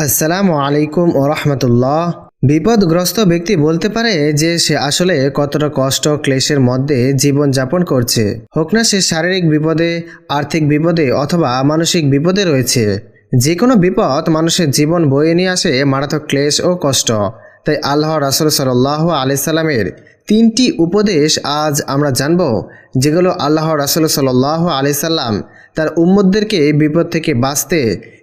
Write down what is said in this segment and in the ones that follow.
আসসালামু আলাইকুম ও রহমতুল্লাহ। বিপদগ্রস্ত ব্যক্তি বলতে পারে যে সে আসলে কতটা কষ্ট, ক্লেশের মধ্যে জীবন যাপন করছে। হোক না সে শারীরিক বিপদে, আর্থিক বিপদে অথবা মানসিক বিপদে রয়েছে। যে কোনো বিপদ মানুষের জীবন বয়ে নিয়ে আসে মারাত্মক ক্লেশ ও কষ্ট। তাই আল্লাহ রাসুল সাল্লাহ আলাইসাল্লামের তিনটি উপদেশ আজ আমরা জানব, যেগুলো আল্লাহ রাসুল সাল্লাহ আলাইসাল্লাম তার উম্মদদেরকে বিপদ থেকে বাঁচতে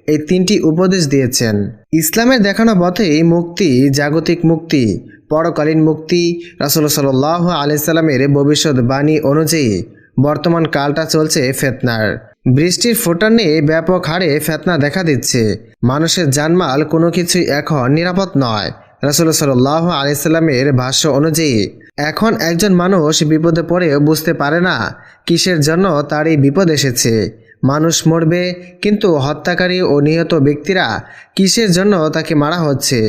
এই তিনটি উপদেশ দিয়েছেন। ইসলামের দেখানো পথেই মুক্তি জাগতিক মুক্তি, পরকালীন মুক্তি রাসুল সাল্লাহ আলাইসাল্লামের ভবিষ্যৎবাণী অনুযায়ী বর্তমান কালটা চলছে ফেতনার। বৃষ্টির ফোটার নিয়ে ব্যাপক হারে ফেতনা দেখা দিচ্ছে। মানুষের জানমাল কোনো কিছুই এখন নিরাপদ নয়। রাসুল সাল্লাহ আলাইসাল্লামের ভাষ্য অনুযায়ী, এখন একজন মানুষ বিপদে পড়ে বুঝতে পারে না কিসের জন্য তারই বিপদ এসেছে। মানুষ মরবে, কিন্তু হত্যাকারী ও নিহত ব্যক্তিরা কিসের জন্য তাকে মারা হচ্ছে?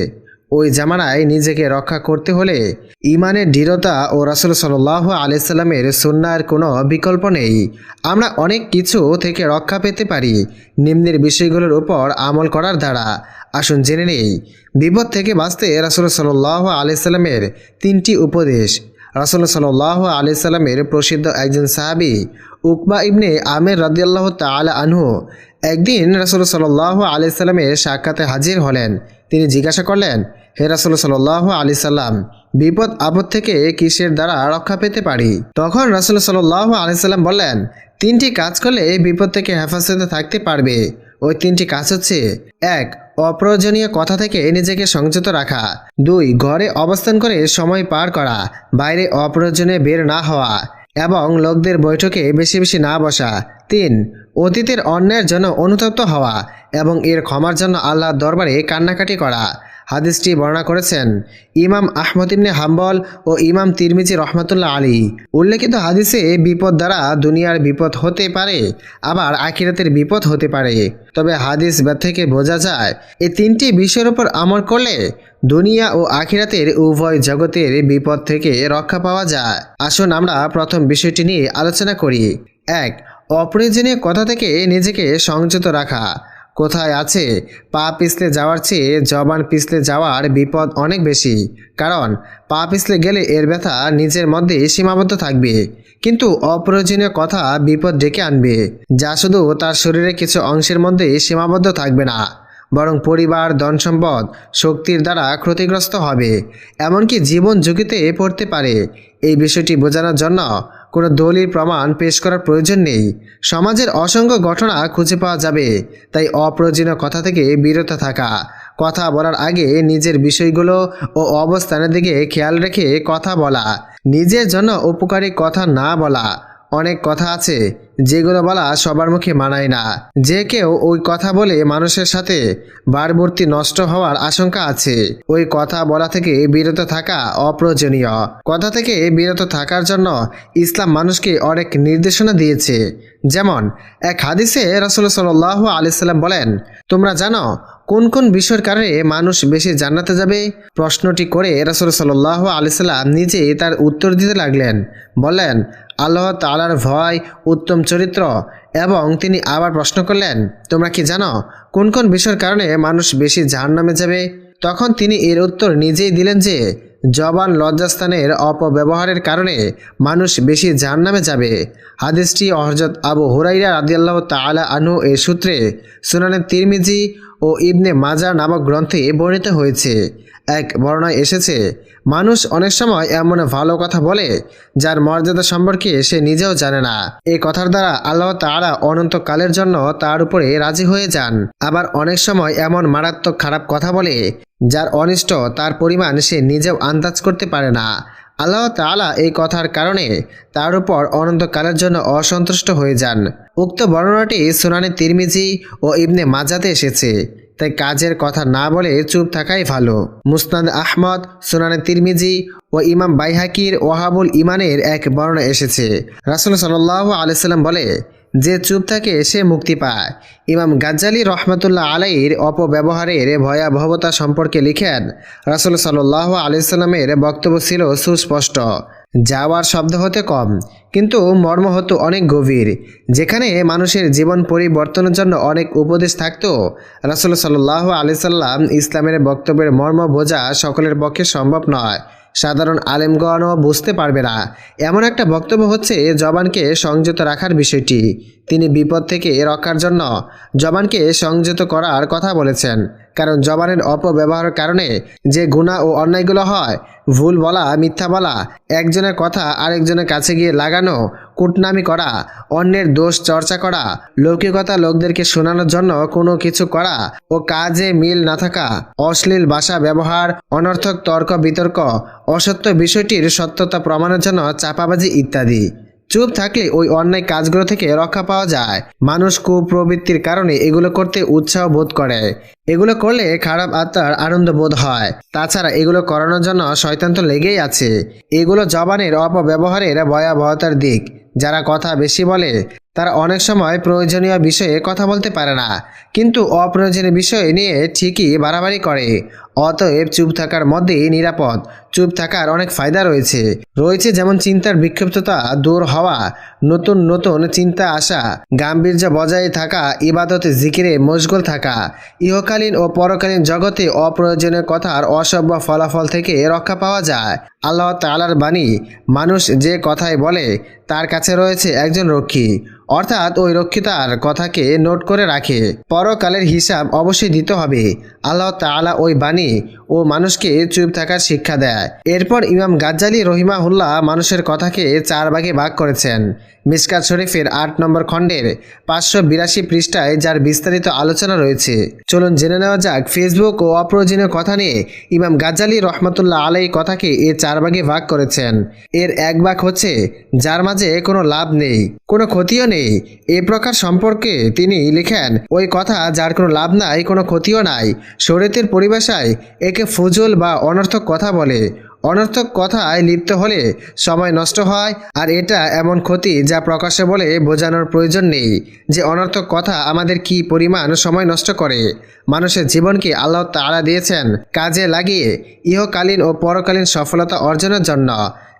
ওই জামানায় নিজেকে রক্ষা করতে হলে ইমানের দৃঢ়তা ও রাসুল সাল্লাহ আলাইসাল্লামের সুন্নার কোনো বিকল্প নেই। আমরা অনেক কিছু থেকে রক্ষা পেতে পারি। নিম্নের বিষয়গুলোর উপর আমল করার দ্বারা। আসুন জেনে নেই। বিপদ থেকে বাঁচতে রাসুল সাল্লাহ আলাইসাল্লামের তিনটি উপদেশ। রাসুল সাল্লাহ আলাইসাল্লামের প্রসিদ্ধ একজন সাহাবি, উকবা ইবনে আমের রাদিয়াল্লাহ তালা আনহু, একদিন রাসুল সাল্লাহ আলাইসাল্লামের সাক্ষাতে হাজির হলেন। তিনি জিজ্ঞাসা করলেন হে রাসুল সাল্লাহ আলি সাল্লাম, বিপদ আপদ থেকে কিসের দ্বারা রক্ষা পেতে পারি? তখন রাসুল সাল্লাহ আলাইসাল্লাম বললেন, তিনটি কাজ করলে বিপদ থেকে হেফাজতে থাকতে পারবে। ওই তিনটি কাজ হচ্ছে, এক, অপ্রয়োজনীয় কথা থেকে নিজেকে সংযত রাখা। দুই, ঘরে অবস্থান করে সময় পার করা। বাইরে অপ্রয়োজনে বের না হওয়া। এবং লোকদের বৈঠকে বেশি বেশি না বসা। তিন, অতীতের অন্যের জন্য অনুতপ্ত হওয়া। এবং এর ক্ষমার জন্য আল্লাহর দরবারে কান্নাকাটি করা। হাদিসটি বর্ণনা করেছেন ইমাম আহমদ ইবনে হাম্বল ও ইমাম তিরমিজি রহমতুল্লাহ আলী উল্লেখিত হাদিসে বিপদ দ্বারা দুনিয়ার বিপদ হতে পারে, আবার আখিরাতের বিপদ হতে পারে। তবে হাদিস থেকে বোঝা যায়, এই তিনটি বিষয়ের উপর আমল করলে দুনিয়া ও আখিরাতের উভয় জগতের বিপদ থেকে রক্ষা পাওয়া যায়। আসুন আমরা প্রথম বিষয়টি নিয়ে আলোচনা করি। এক, অপ্রয়োজনীয় কথা থেকে নিজেকে সংযত রাখা। কোথায় আছে? পা পিছলে যাওয়ার চেয়ে জবান পিছলে যাওয়ার বিপদ অনেক বেশি। কারণ, পা পিছলে গেলে এর ব্যথা নিজের মধ্যে সীমাবদ্ধ থাকবে। কিন্তু অপ্রয়োজনীয় কথা বিপদ ডেকে আনবে, যা শুধু তার শরীরের কিছু অংশের মধ্যে সীমাবদ্ধ থাকবে না, বরং পরিবার ধন সম্পদ শক্তির দ্বারা ক্ষতিগ্রস্ত হবে। এমনকি জীবন ঝুঁকিতে পড়তে পারে। এই বিষয়টি বোঝানোর জন্য কোনো দলিল, প্রমাণ পেশ করার প্রয়োজন নেই। সমাজের অসংখ্য ঘটনা খুঁজে পাওয়া যাবে। তাই অপ্রয়োজনীয় কথা থেকে বিরত থাকা, কথা বলার আগে নিজের বিষয়গুলো ও অবস্থানের দিকে খেয়াল রেখে কথা বলা, নিজের জন্য উপকারী কথা না বলা, অনেক কথা আছে। যেগুলো বলা সবার মুখে মানায় না। যে কেউ ওই কথা বলে মানুষের সাথে বারবর্তী নষ্ট হওয়ার আশঙ্কা আছে। ওই কথা বলা থেকে বিরত থাকা অপ্রয়োজনীয়। কথা থেকে বিরত থাকার জন্য ইসলাম মানুষকে অনেক নির্দেশনা দিয়েছে। যেমন, এক হাদিসে রাসুল সাল্লাহ আলিয়াল্লাম বলেন, তোমরা জানো কোন কোন বিষয়ের কারণে মানুষ বেশি জান্নাতে যাবে? প্রশ্নটি করে রাসুল সাল্লাহ আলিয়াল্লাম নিজে তার উত্তর দিতে লাগলেন। বলেন আল্লাহ তালার ভয় উত্তম চরিত্র এবং তিনি আবার প্রশ্ন করলেন, তোমরা কি জানো কোন কোন বিষয়ের কারণে মানুষ বেশি জাহান নামে যাবে? তখন তিনি এর উত্তর নিজেই দিলেন যে, জবান লজ্জাস্থানের অপব্যবহারের কারণে মানুষ বেশি জাহান নামে যাবে। হাদিসটি হজরত আবু হুরাইরা রাদিয়াল্লাহ তালা আনু এর সূত্রে সুনানের তিরমিজি ও ইবনে মাজা নামক গ্রন্থে বর্ণিত হয়েছে। এক বর্ণায় এসেছে মানুষ অনেক সময় এমন ভালো কথা বলে, যার মর্যাদা সম্পর্কে সে নিজেও জানে না। এই কথার দ্বারা আল্লাহ তারা অনন্তকালের জন্য তার উপরে রাজি হয়ে যান। আবার অনেক সময় এমন মারাত্মক খারাপ কথা বলে, যার অনিষ্ট তার পরিমাণ সে নিজেও আন্দাজ করতে পারে না। আল্লাহ তালা এই কথার কারণে তার উপর অনন্তকালের জন্য অসন্তুষ্ট হয়ে যান। উক্ত বর্ণনাটি সুনানি তিরমিজি ও ইবনে মাজাতে এসেছে। তাই কাজের কথা না বলে চুপ থাকাই ভালো। মুসনাদ আহমদ, সুনানে তিরমিজি ও ইমাম বাইহাকির ওয়াহাবুল ইমানের এক বর্ণনা এসেছে। রাসুল সাল্লাহ আলাইসাল্লাম বলে, যে চুপ থাকে, সে মুক্তি পায়। ইমাম গাজ্জালি রহমতুল্লাহ আলাইর অপব্যবহারের ভয়াবহতা সম্পর্কে লিখেন, রাসুল সাল্লাহ আলাইসাল্লামের বক্তব্য ছিল সুস্পষ্ট। যাওয়ার শব্দ হতে কম, কিন্তু মর্ম হতো অনেক গভীর। যেখানে মানুষের জীবন পরিবর্তনের জন্য অনেক উপদেশ থাকত, রাসুল সাল্লাহ আলি সাল্লাম ইসলামের বক্তব্যের মর্ম বোঝা সকলের পক্ষে সম্ভব নয়। সাধারণ আলেমগণও বুঝতে পারবে না। এমন একটা বক্তব্য হচ্ছে জবানকে সংযত রাখার বিষয়টি। তিনি বিপদ থেকে রক্ষার জন্য জবানকে সংযত করার কথা বলেছেন। কারণ জবানের অপব্যবহারের কারণে যে গুণা ও অন্যায়গুলো হয়, ভুল বলা, মিথ্যা বলা, একজনের কথা আরেকজনের কাছে গিয়ে লাগানো, কুটনামি করা, অন্যের দোষ চর্চা করা, লৌকিকতা লোকদেরকে শোনানোর জন্য কোনো কিছু করা ও কাজে মিল না থাকা, অশ্লীল ভাষা ব্যবহার, অনর্থক তর্ক বিতর্ক, অসত্য বিষয়টির সত্যতা প্রমাণের জন্য চাপাবাজি ইত্যাদি। চুপ থাকলে ওই অন্যায় কাজগুলো থেকে রক্ষা পাওয়া যায়। মানুষ কুপ্রবৃত্তির কারণে এগুলো করতে উৎসাহ বোধ করে। এগুলো করলে খারাপ আত্মার আনন্দ বোধ হয়। তাছাড়া এগুলো করানোর জন্য শয়তান তো লেগেই আছে। এগুলো জবানের অপব্যবহারের ভয়াবহতার দিক। যারা কথা বেশি বলে, তারা অনেক সময় প্রয়োজনীয় বিষয়ে কথা বলতে পারে না। কিন্তু অপ্রয়োজনীয় বিষয় নিয়ে ঠিকই বাড়াবাড়ি করে। অতএব চুপ থাকার মধ্যেই নিরাপদ। চুপ থাকার অনেক ফায়দা রয়েছে। রয়েছে যেমন চিন্তার বিক্ষিপ্ততা দূর হওয়া, নতুন নতুন চিন্তা আসা, গাম্ভীর্য বজায় থাকা, ইবাদতে জিকিরে মশগুল থাকা, ইহকালীন ও পরকালীন জগতে অপ্রয়োজনীয় কথার অসভ্য ফলাফল থেকে রক্ষা পাওয়া যায়। আল্লাহ তালার বাণী, মানুষ যে কথাই বলে, তার কাছে রয়েছে একজন রক্ষী। অর্থাৎ ওই রক্ষী তার কথাকে নোট করে রাখে। পরকালের হিসাব অবশ্যই দিতে হবে। আল্লাহ তাআলা ওই বাণী ও মানুষকে চুপ থাকার শিক্ষা দেয়। এরপর ইমাম গাজ্জালি রহিমাহুল্লাহ মানুষের কথাকে চার ভাগে ভাগ করেছেন। মিসকাত শরীফের আট নম্বর খণ্ডের পাঁচশো বিরাশি পৃষ্ঠায় যার বিস্তারিত আলোচনা রয়েছে। চলুন জেনে নেওয়া যাক ফেসবুক ও অপ্রয়োজনীয় কথা নিয়ে ইমাম গাজ্জালি রহমতুল্লাহ আলাই কথাকে এ চার ভাগে ভাগ করেছেন। এর এক ভাগ হচ্ছে, যার মাঝে কোনো লাভ নেই, কোনো ক্ষতিও নেই। এ প্রকার সম্পর্কে তিনি লিখেন, ওই কথা যার কোনো লাভ নাই, কোনো ক্ষতিও নাই। শরীয়তের পরিভাষায় একে ফুজুল বা অনর্থক কথা বলে। অনর্থক কথায় লিপ্ত হলে সময় নষ্ট হয়, আর এটা এমন ক্ষতি যা প্রকাশ্যে বলে বোঝানোর প্রয়োজন নেই যে অনর্থক কথা আমাদের কি পরিমাণ সময় নষ্ট করে। মানুষের জীবনকে আল্লাহ তাড়া দিয়েছেন কাজে লাগিয়ে ইহকালীন ও পরকালীন সফলতা অর্জনের জন্য।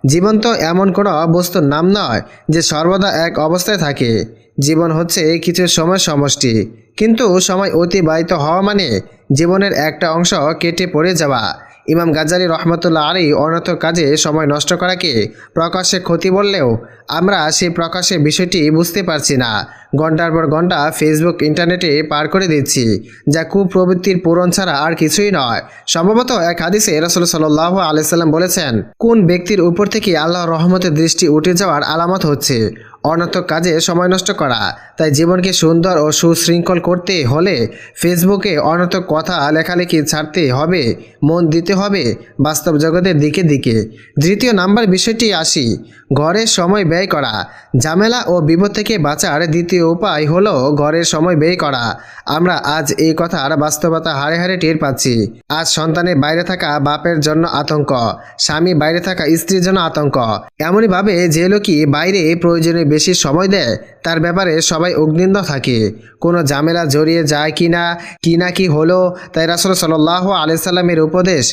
জীবন তো এমন কোনো বস্তুর নাম নয় যে সর্বদা এক অবস্থায় থাকে। জীবন হচ্ছে কিছু সময় সমষ্টি। কিন্তু সময় অতিবাহিত হওয়া মানে জীবনের একটা অংশ কেটে পড়ে যাওয়া। ইমাম গাজারি রহমতুল্লাহ আলী অনর্থক কাজে সময় নষ্ট করাকে প্রকাশ্যে ক্ষতি বললেও আমরা সেই প্রকাশ্যে বিষয়টি বুঝতে পারছি না। ঘণ্টার পর ঘণ্টা ফেসবুক, ইন্টারনেটে পার করে দিচ্ছি, যা কুপ্রবৃত্তির পূরণ ছাড়া আর কিছুই নয়। সম্ভবত এক হাদিসে রসুল সাল্লাহ আলাইসাল্লাম বলেছেন, কোন ব্যক্তির উপর থেকে আল্লাহ রহমতের দৃষ্টি উঠে যাওয়ার আলামত হচ্ছে? অনর্থক কাজে সময় নষ্ট করা। তাই জীবনকে সুন্দর ও সুশৃঙ্খল করতে হলে ফেসবুকে অনর্থক কথা লেখালেখি ছাড়তে হবে, মন দিতে হবে বাস্তব জগতের দিকে দিকে। দ্বিতীয় নাম্বার বিষয়টি আসি ঘরের সময় ব্যয় করা। ঝামেলা ও বিপদ থেকে বাঁচার দ্বিতীয় উপায় হলো ঘরের সময় ব্যয় করা। আমরা আজ এই কথার বাস্তবতা হারে হারে টের পাচ্ছি। আজ সন্তানের বাইরে থাকা বাপের জন্য আতঙ্ক, স্বামী বাইরে থাকা স্ত্রীর জন্য আতঙ্ক। এমনইভাবে যে লোকই বাইরে প্রয়োজনে বেশি সময় দেয়, তার ব্যাপারে সবাই অগ্নিন্দ থাকে। কোনো ঝামেলা জড়িয়ে যায় কি না কি না কি হলো, তাই রাসুল সাল্লাহ আলাইসাল্লামের উপদেশ,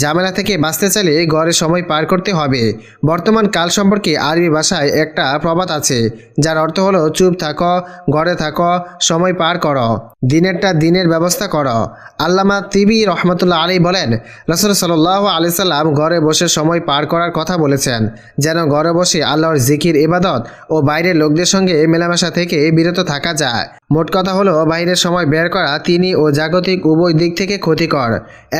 ঝামেলা থেকে বাঁচতে চাইলে ঘরে সময় পার করতে হবে। বর্তমান কাল সম্পর্কে আরবি ভাষায় একটা প্রবাদ আছে, যার অর্থ হলো চুপ থাকো, ঘরে থাকো, সময় পার করো। দিনেরটা দিনের ব্যবস্থা করো। আল্লামা তিবি রহমতুল্লাহ আলী বলেন, রসুল সাল্লাহ আলি সাল্লাম ঘরে বসে সময় পার করার কথা বলেছেন, যেন ঘরে বসে আল্লাহর জিকির, ইবাদত ও বাইরের লোকদের সঙ্গে মেলামেশা থেকে বিরত থাকা যায়। মোট কথা হলো, বাইরের সময় বের করা তিনি ও জাগতিক উভয় দিক থেকে ক্ষতিকর।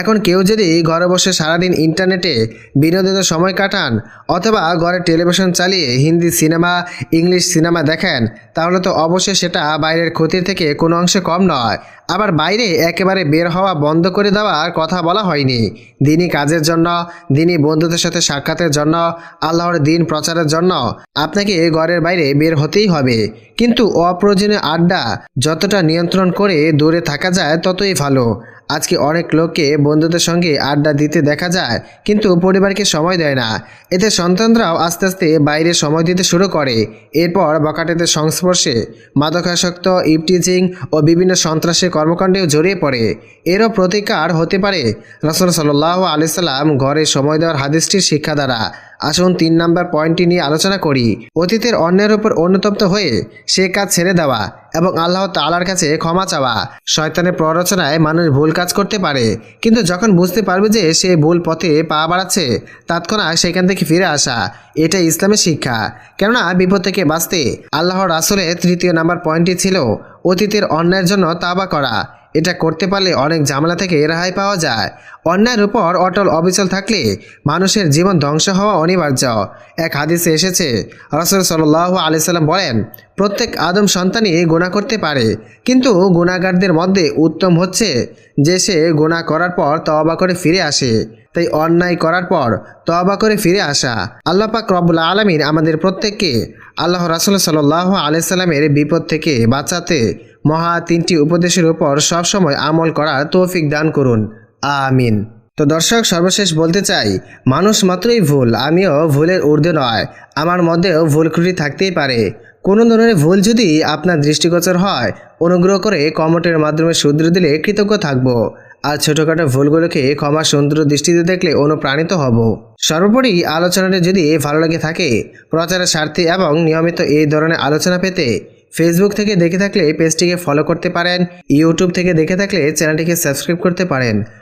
এখন কেউ যদি ঘরে বসে সারাদিন ইন্টারনেটে বিনোদনের সময় কাটান, অথবা ঘরে টেলিভিশন চালিয়ে হিন্দি সিনেমা, ইংলিশ সিনেমা দেখেন তাহলে তো অবশ্যই সেটা বাইরের ক্ষতির থেকে কোনো অংশে কম নয়। আবার বাইরে একেবারে বের হওয়া বন্ধ করে দেওয়ার কথা বলা হয়নি। দিনই কাজের জন্য, দিনই বন্ধুদের সাথে সাক্ষাতের জন্য, আল্লাহর দিন প্রচারের জন্য আপনাকে ঘরের বাইরে বের হতেই হবে। কিন্তু অপ্রয়োজনীয় আড্ডা যতটা নিয়ন্ত্রণ করে দূরে থাকা যায় ততই ভালো। আজকে অনেক লোককে বন্ধুদের সঙ্গে আড্ডা দিতে দেখা যায়, কিন্তু পরিবারকে সময় দেয় না। এতে সন্তানরাও আস্তে আস্তে বাইরে সময় দিতে শুরু করে। এরপর বকাটেদের সংস্পর্শে মাদকাসক্ত, ইপটিজিং ও বিভিন্ন সন্ত্রাসী কর্মকাণ্ডেও জড়িয়ে পড়ে। এরও প্রতিকার হতে পারে। রসল সাল্লাহ আলিয়াল্লাম ঘরে সময় দেওয়ার হাদিসটির শিক্ষা দ্বারা। আসুন তিন নাম্বার পয়েন্টটি নিয়ে আলোচনা করি। অতীতের অন্যের উপর অনুতপ্ত হয়ে সে কাজ ছেড়ে দেওয়া এবং আল্লাহ তালার কাছে ক্ষমা চাওয়া। শয়তানের প্ররোচনায় মানুষ ভুল কাজ করতে পারে, কিন্তু যখন বুঝতে পারবে যে সে ভুল পথে পা বাড়াচ্ছে, তৎক্ষণাৎ সেখান থেকে ফিরে আসা। এটা ইসলামের শিক্ষা। কেননা বিপদ থেকে বাঁচতে আল্লাহর রাসুলের তৃতীয় নাম্বার পয়েন্টটি ছিল অতীতের অন্যায়ের জন্য তাবা করা। এটা করতে পারলে অনেক ঝামেলা থেকে রেহাই পাওয়া যায়। অন্যায়ের উপর অটল অবিচল থাকলে মানুষের জীবন ধ্বংস হওয়া অনিবার্য। এক হাদিসে এসেছে, রসুল সাল্লাহ আলিয়াল্লাম বলেন, প্রত্যেক আদম সন্তানই গুণা করতে পারে, কিন্তু গুণাগারদের মধ্যে উত্তম হচ্ছে যে সে গুণা করার পর তওবা করে ফিরে আসে। তাই অন্যায় করার পর তওবা করে ফিরে আসা। আল্লাহ পাক রব্বুল আলমিন আমাদের প্রত্যেককে আল্লাহ রাসুল সাল্লাহ আলাইসাল্লামের বিপদ থেকে বাঁচাতে মহা তিনটি উপদেশের উপর সবসময় আমল করার তৌফিক দান করুন। আমিন। তো দর্শক, সর্বশেষ বলতে চাই, মানুষ মাত্রই ভুল, আমিও ভুলের ঊর্ধ্বে নয়। আমার মধ্যেও ভুল ত্রুটি থাকতেই পারে। কোনো ধরনের ভুল যদি আপনার দৃষ্টিগোচর হয়, অনুগ্রহ করে কমেন্টের মাধ্যমে শুধরে দিলে কৃতজ্ঞ থাকব। আর ছোটোখাটো ভুলগুলোকে ক্ষমা সুন্দর দৃষ্টিতে দেখলে অনুপ্রাণিত হব। সর্বোপরি আলোচনাটি যদি ভালো লেগে থাকে, প্রচারের স্বার্থে এবং নিয়মিত এই ধরনের আলোচনা পেতে ফেসবুক থেকে দেখে থাকলে পেজটিকে ফলো করতে পারেন ইউটিউব থেকে দেখে থাকলে চ্যানেলটিকে সাবস্ক্রাইব করতে পারেন।